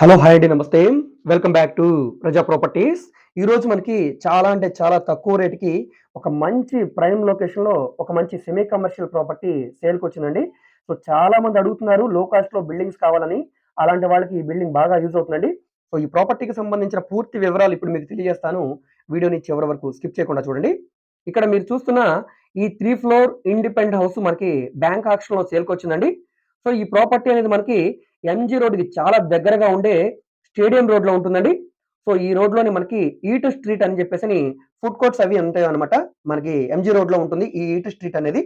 Hello hi అండి నమస్తే. Welcome back to Praja properties ఈరోజు మనకి చాలా అంటే చాలా తక్కువ రేటుకి ఒక మంచి ప్రైమ్ లొకేషన్లో ఒక మంచి సెమీ కమర్షియల్ ప్రాపర్టీ సేల్కి వచ్చిందండి. సో చాలా మంది అడుగుతున్నారు లో కాస్ట్లో బిల్డింగ్స్ కావాలని. అలాంటి వాళ్ళకి ఈ బిల్డింగ్ బాగా యూజ్ అవుతుందండి. సో ఈ ప్రాపర్టీకి సంబంధించిన పూర్తి వివరాలు ఇప్పుడు మీకు తెలియజేస్తాను. వీడియోని చివరి వరకు స్కిప్ చేయకుండా చూడండి. ఇక్కడ మీరు చూస్తున్న ఈ త్రీ ఫ్లోర్ ఇండిపెండెంట్ హౌస్ మనకి బ్యాంక్ ఆక్షన్లో సేల్కి వచ్చిందండి. సో ఈ ప్రాపర్టీ అనేది మనకి ఎంజీ రోడ్కి చాలా దగ్గరగా ఉండే స్టేడియం రోడ్లో ఉంటుందండి. సో ఈ రోడ్లోని మనకి ఈటు స్ట్రీట్ అని చెప్పేసి ఫుడ్ కోర్ట్స్ అవి ఉంటాయి అనమాట మనకి ఎంజీ రోడ్లో ఉంటుంది. ఈ ఈటు స్ట్రీట్ అనేది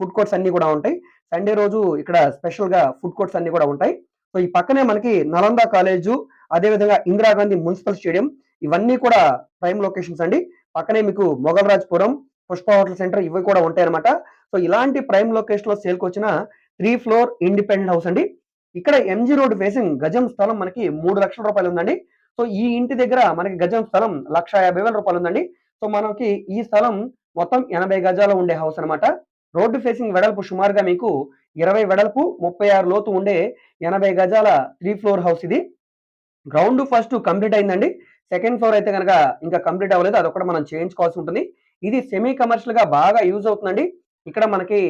ఫుడ్ కోర్ట్స్ అన్ని కూడా ఉంటాయి. సండే రోజు ఇక్కడ స్పెషల్గా ఫుడ్ కోర్ట్స్ అన్ని కూడా ఉంటాయి. సో ఈ పక్కనే మనకి నలంద కాలేజు అదేవిధంగా ఇందిరాగాంధీ మున్సిపల్ స్టేడియం ఇవన్నీ కూడా ప్రైమ్ లొకేషన్స్ అండి. పక్కనే మీకు మొగల్రాజ్పురం పుష్ప హోటల్ సెంటర్ ఇవి కూడా ఉంటాయి అనమాట సో ఇలాంటి ప్రైమ్ లొకేషన్లో సేల్కి వచ్చిన త్రీ ఫ్లోర్ ఇండిపెండెంట్ హౌస్ అండి. ఇక్కడ ఎంజీ రోడ్ ఫేసింగ్ గజం స్థలం మనకి మూడు లక్షల రూపాయలు ఉందండి. సో ఈ ఇంటి దగ్గర మనకి గజం స్థలం లక్ష యాభై వేల రూపాయలు ఉందండి. సో మనకి ఈ స్థలం మొత్తం ఎనభై గజాలు ఉండే హౌస్ అనమాట రోడ్డు ఫేసింగ్ వెడల్పు సుమారుగా మీకు ఇరవై వెడల్పు ముప్పై ఆరు లోతు ఉండే ఎనభై గజాల త్రీ ఫ్లోర్ హౌస్ ఇది. గ్రౌండ్ ఫస్ట్ కంప్లీట్ అయిందండి. సెకండ్ ఫ్లోర్ అయితే కనుక ఇంకా కంప్లీట్ అవ్వలేదు. అది ఒకటి మనం చేయించుకోవాల్సి ఉంటుంది. ఇది సెమీ కమర్షియల్గా బాగా యూజ్ అవుతుందండి. ఇక్కడ మనకి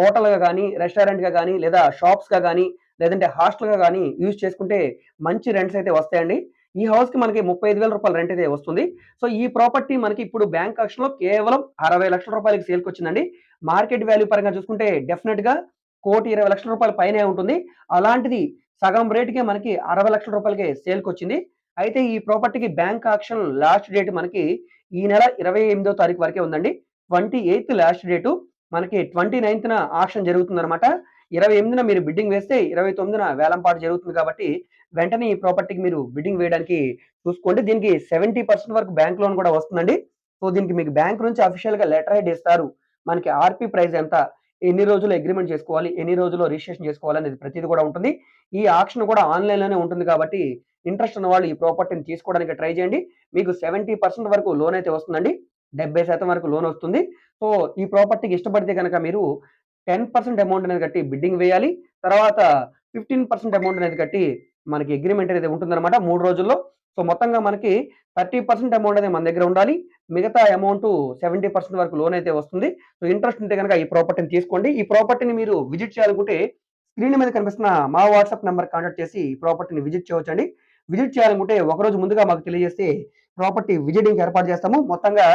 హోటల్గా కానీ రెస్టారెంట్గా కానీ లేదా షాప్స్గా కానీ లేదంటే హాస్టల్గా కానీ యూజ్ చేసుకుంటే మంచి రెంట్స్ అయితే వస్తాయండి. ఈ హౌస్కి మనకి ముప్పై ఐదు వేల రూపాయల రెంట్ అయితే వస్తుంది. సో ఈ ప్రాపర్టీ మనకి ఇప్పుడు బ్యాంక్లో కేవలం అరవై లక్షల రూపాయలకి సేల్కి వచ్చిందండి. మార్కెట్ వాల్యూ పరంగా చూసుకుంటే డెఫినెట్గా కోటి ఇరవై లక్షల రూపాయల పైనే ఉంటుంది. అలాంటిది సగం రేటుకే మనకి అరవై లక్షల రూపాయలకే సేల్కి వచ్చింది. అయితే ఈ ప్రాపర్టీకి బ్యాంక్ ఆక్షన్ లాస్ట్ డేట్ మనకి ఈ నెల ఇరవై ఎనిమిదో తారీఖు వరకే ఉందండి. Twenty eighth last date. మనకి ట్వంటీ నైన్త్న ఆప్షన్ జరుగుతుంది అనమాట ఇరవై ఎనిమిదిన మీరు బిడ్డింగ్ వేస్తే ఇరవై తొమ్మిదిన వేలంపాటు జరుగుతుంది కాబట్టి వెంటనే ఈ ప్రాపర్టీకి మీరు బిడ్డింగ్ వేయడానికి చూసుకోండి. దీనికి సెవెంటీ పర్సెంట్ వరకు బ్యాంక్ లోన్ కూడా వస్తుందండి. సో దీనికి మీకు బ్యాంక్ నుంచి అఫీషియల్గా లెటర్ హెడ్ ఇస్తారు. మనకి ఆర్పీ ప్రైస్ ఎంత ఎన్ని రోజులు అగ్రిమెంట్ చేసుకోవాలి ఎన్ని రోజులు రిజిస్ట్రేషన్ చేసుకోవాలి అనేది ప్రతిదీ కూడా ఉంటుంది. ఈ ఆప్షన్ కూడా ఆన్లైన్లోనే ఉంటుంది కాబట్టి ఇంట్రెస్ట్ ఉన్న వాళ్ళు ఈ ప్రాపర్టీని తీసుకోవడానికి ట్రై చేయండి. మీకు సెవెంటీ పర్సెంట్ వరకు లోన్ అయితే వస్తుందండి. డెబ్బై శాతం వరకు లోన్ వస్తుంది. సో ఈ ప్రాపర్టీకి ఇష్టపడితే కనుక మీరు టెన్ పర్సెంట్ అమౌంట్ అనేది కట్టి బిడ్డింగ్ వేయాలి. తర్వాత ఫిఫ్టీన్ పర్సెంట్ అమౌంట్ అనేది కట్టి మనకి అగ్రిమెంట్ అనేది ఉంటుందన్నమాట మూడు రోజుల్లో. సో మొత్తంగా మనకి థర్టీ పర్సెంట్ అమౌంట్ అనేది మన దగ్గర ఉండాలి. మిగతా అమౌంట్ సెవెంటీ పర్సెంట్ వరకు లోన్ అయితే వస్తుంది. సో ఇంట్రెస్ట్ ఉంటే కనుక ఈ ప్రాపర్టీని తీసుకోండి. ఈ ప్రాపర్టీని మీరు విజిట్ చేయాలనుకుంటే స్క్రీన్ మీద కనిపిస్తున్న మా వాట్సాప్ నెంబర్ కాంటాక్ట్ చేసి ఈ ప్రాపర్టీని విజిట్ చేయవచ్చండి. విజిట్ చేయాలనుకుంటే ఒకరోజు ముందుగా మాకు తెలియజేస్తే ప్రాపర్టీ విజిటింగ్ ఏర్పాటు చేస్తాము. మొత్తంగా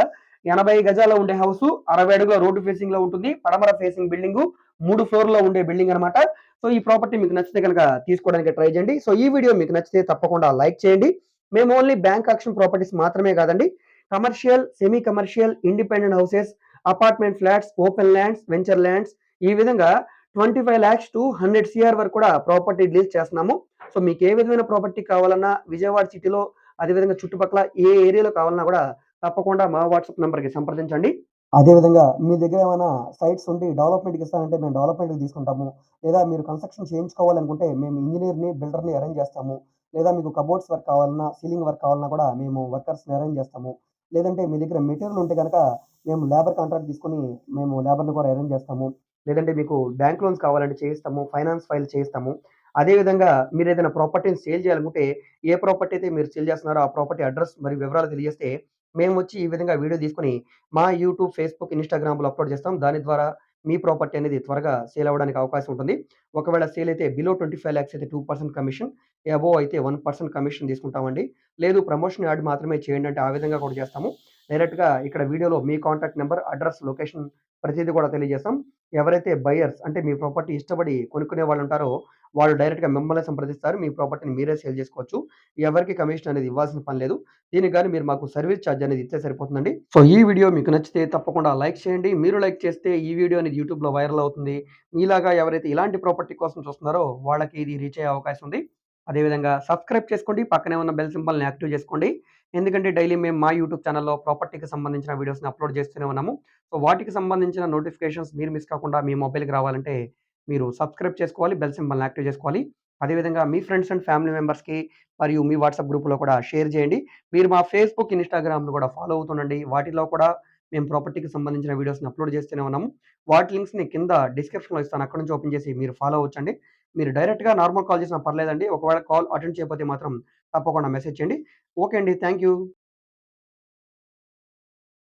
ఎనభై గజాల ఉండే హౌస్ అరవై అడుగుల రోడ్డు ఫేసింగ్లో ఉంటుంది. పడమర ఫేసింగ్ బిల్డింగ్ మూడు ఫ్లోర్లో ఉండే బిల్డింగ్ అనమాట సో ఈ ప్రాపర్టీ మీకు నచ్చితే కనుక తీసుకోవడానికి ట్రై చేయండి. సో ఈ వీడియో మీకు నచ్చితే తప్పకుండా లైక్ చేయండి. మేము ఓన్లీ బ్యాంక్ ఆక్షన్ ప్రాపర్టీస్ మాత్రమే కాదండి. Commercial semi commercial independent houses apartment flats open lands venture lands ఈ విధంగా twenty five lakhs to hundred CR వరకు కూడా ప్రాపర్టీ డీల్స్ చేస్తున్నాము. సో మీకు ఏ విధమైన ప్రాపర్టీ కావాలన్నా విజయవాడ సిటీలో అదేవిధంగా చుట్టుపక్కల ఏ ఏరియాలో కావాలన్నా కూడా తప్పకుండా మా వాట్సాప్ నెంబర్కి సంప్రదించండి. అదేవిధంగా మీ దగ్గర ఏమైనా సైట్స్ ఉండి డెవలప్మెంట్కి ఇస్తానంటే మేము డెవలప్మెంట్కి తీసుకుంటాము. లేదా మీరు కన్స్ట్రక్షన్ చేయించుకోవాలనుకుంటే మేము ఇంజనీర్ని బిల్డర్ని అరేంజ్ చేస్తాము. లేదా మీకు కబోర్డ్స్ వర్క్ కావాలన్నా సీలింగ్ వర్క్ కావాలన్నా కూడా మేము వర్కర్స్ని అరేంజ్ చేస్తాము. లేదంటే మీ దగ్గర మెటీరియల్ ఉంటే కనుక మేము లేబర్ కాంట్రాక్ట్ తీసుకొని మేము లేబర్ని కూడా అరేంజ్ చేస్తాము. లేదంటే మీకు బ్యాంక్ లోన్స్ కావాలంటే చేయిస్తాము ఫైనాన్స్ ఫైల్ చేయిస్తాము. అదేవిధంగా మీరు ఏదైనా ప్రాపర్టీని సేల్ చేయాలనుకుంటే ఏ ప్రాపర్టీ అయితే మీరు సేల్ చేస్తున్నారో ఆ ప్రాపర్టీ అడ్రస్ మరియు వివరాలు తెలియజేస్తే మేము వచ్చి ఈ విధంగా వీడియో తీసుకొని మా యూట్యూబ్ ఫేస్బుక్ ఇన్స్టాగ్రామ్లో అప్లోడ్ చేస్తాం. దాని ద్వారా మీ ప్రాపర్టీ అనేది త్వరగా సేల్ అవ్వడానికి అవకాశం ఉంటుంది. ఒకవేళ సేల్ అయితే బిలో ట్వంటీ ఫైవ్ ల్యాక్స్ అయితే టూ పర్సెంట్ కమిషన్ అబోవ్ అయితే వన్ పర్సెంట్ కమిషన్ తీసుకుంటామండి. లేదు ప్రమోషన్ యాడ్ మాత్రమే చేయండి అంటే ఆ విధంగా కూడా చేస్తాము. డైరెక్ట్గా ఇక్కడ వీడియోలో మీ కాంటాక్ట్ నెంబర్ అడ్రస్ లొకేషన్ ప్రతిదీ కూడా తెలియజేస్తాం. ఎవరైతే బయర్స్ అంటే మీ ప్రాపర్టీ ఇష్టపడి కొనుక్కునే వాళ్ళు ఉంటారో వాళ్ళు డైరెక్ట్గా మిమ్మల్ని సంప్రదిస్తారు. మీ ప్రాపర్టీని మీరే సేల్ చేసుకోవచ్చు. ఎవరికి కమిషన్ అనేది ఇవ్వాల్సిన పని లేదు. దీనికి కానీ మీరు మాకు సర్వీస్ ఛార్జ్ అనేది ఇస్తే సరిపోతుందండి. సో ఈ వీడియో మీకు నచ్చితే తప్పకుండా లైక్ చేయండి. మీరు లైక్ చేస్తే ఈ వీడియో అనేది యూట్యూబ్లో వైరల్ అవుతుంది. మీలాగా ఎవరైతే ఇలాంటి ప్రాపర్టీ కోసం చూస్తున్నారో వాళ్ళకి ఇది రీచ్ అయ్యే అవకాశం ఉంది. అదేవిధంగా సబ్స్క్రైబ్ చేసుకోండి. పక్కనే ఉన్న బెల్ సింబల్ని యాక్టివ్ చేసుకోండి. ఎందుకంటే డైలీ మేము మా యూట్యూబ్ ఛానల్లో ప్రాపర్టీకి సంబంధించిన వీడియోస్ని అప్లోడ్ చేస్తూనే ఉన్నాము. సో వాటికి సంబంధించిన నోటిఫికేషన్స్ మీరు మిస్ కాకుండా మీ మొబైల్కి రావాలంటే మీరు సబ్స్క్రైబ్ చేసుకోవాలి బెల్ సింబల్ని యాక్టివ్ చేసుకోవాలి. అదేవిధంగా మీ ఫ్రెండ్స్ అండ్ ఫ్యామిలీ మెంబర్స్కి మరియు మీ వాట్సాప్ గ్రూప్లో కూడా షేర్ చేయండి. మీరు మా ఫేస్బుక్ ఇన్స్టాగ్రామ్ను కూడా ఫాలో అవుతుండండి. వాటిలో కూడా మేము ప్రాపర్టీకి సంబంధించిన వీడియోస్ని అప్లోడ్ చేస్తూనే ఉన్నాము. వాటి లింక్స్ని కింద డిస్క్రిప్షన్లో ఇస్తాను. అక్కడ నుంచి ఓపెన్ చేసి మీరు ఫాలో అవ్వచ్చండి. మీరు డైరెక్ట్‌గా నార్మల్ కాల్ చేసినా పర్లేదండి. ఒకవేళ కాల్ అటెండ్ చేయకపోతే మాత్రం తప్పకుండా మెసేజ్ చేయండి. ఓకే అండి. Thank you.